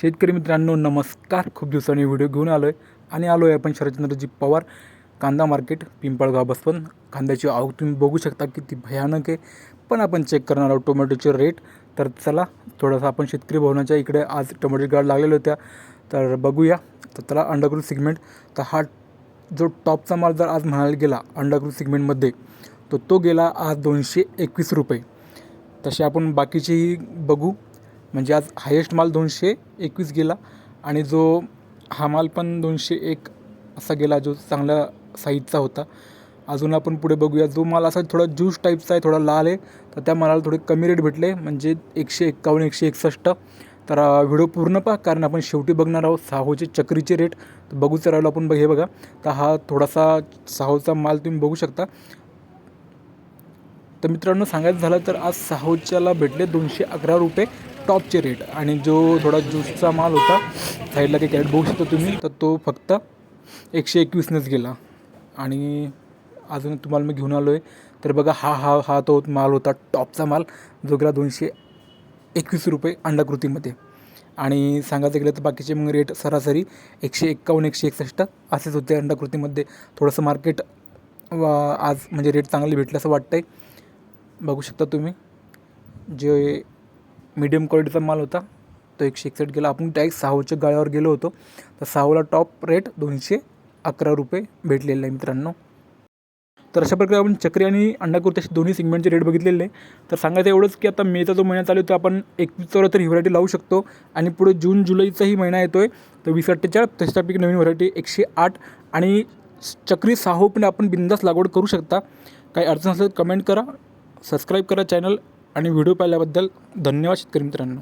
शेतकरी मित्रांनो नमस्कार. खूप दिवसांनी व्हिडिओ घेऊन आलो आहे आणि आलो आहे आपण शरदचंद्रजी पवार कांदा मार्केट पिंपळगाव बसवंत कांद्याची आवक तुम्ही बघू शकता किती भयानक आहे. पण आपण चेक करणार आहोत टोमॅटोचे रेट तर चला थोडंसं आपण शेतकरी भवनाच्या इकडे आज टोमॅटो गाड लागलेल्या होत्या. तर बघूया. तर चला अंडरग्रुप सिगमेंट तर हा जो टॉपचा माल जर आज म्हणायला गेला अंडरग्रुप सिगमेंटमध्ये तर तो गेला आज दोनशे एकवीस रुपये. तसे आपण बाकीचेही बघू. म्हणजे आज हायेस्ट माल दोनशे एकवीस गेला आणि जो हा माल पण दोनशे एक असा गेला जो चांगल्या साईजचा होता. अजून आपण पुढे बघूया जो माल असा थोडा ज्यूस टाईपचा आहे थोडा लाल आहे तर त्या मालाला थोडे कमी रेट भेटले म्हणजे एकशे एक्कावन्न एकशे एकसष्ट. तर व्हिडिओ पूर्ण पहा कारण आपण शेवटी बघणार आहोत साहोचे चक्रीचे रेट तर बघूच राहिलो आपण बघ हे बघा. तर हा थोडासा साहोचा माल तुम्ही बघू शकता. तर मित्रांनो सांगायचं झालं तर आज साहोच्याला भेटले दोनशे अकरा रुपये. टॉपचे रेट. आणि जो थोडा ज्यूसचा माल होता साईडला काही कॅरेट बघू शकता तुम्ही तर तो फक्त एकशे एकवीसनेच गेला. आणि अजून तुम्हाला मी घेऊन आलो आहे तर बघा हा हा हा तो माल होता टॉपचा माल जो गेला दोनशे एकवीस रुपये अंडाकृतीमध्ये. आणि सांगायचं गेलं तर बाकीचे मग रेट सरासरी एकशे एक्कावन्न एकशे एकसष्ट असेच होते अंडाकृतीमध्ये. थोडंसं मार्केट वा आज म्हणजे रेट चांगले भेटलं असं वाटतं आहे बघू शकता तुम्ही. जे मीडियम क्वालिटीचा माल होता. तो एकशे एकसष्ट गेला. आपण डायरेक्ट सहावच्या गाळ्यावर गेलो होतो. तर सहावला टॉप रेट दोनशे अकरा रुपये भेटलेला आहे मित्रांनो. तर अशा प्रकारे आपण चक्री आणि अंडाकुर्ती असे दोन्ही सिगमेंटचे रेट बघितलेले आहे. तर सांगायचं एवढंच की आता मेचा जो महिना चालू आहे तो आपण एकवीस चौऱ्याहत्तर ही व्हरायटी लावू शकतो. आणि पुढे जून जुलैचाही महिना येतो आहे तर वीस अठ्ठेचाळीस त्याच्यापैकी नवीन व्हरायटी एकशे आठ आणि चक्री साहो पण आपण बिंदास लागवड करू शकता. काही अडचण असेल तर कमेंट करा सबस्क्राईब करा चॅनल आणि व्हिडिओ पाहिल्याबद्दल धन्यवाद शेतकरी मित्रांनो.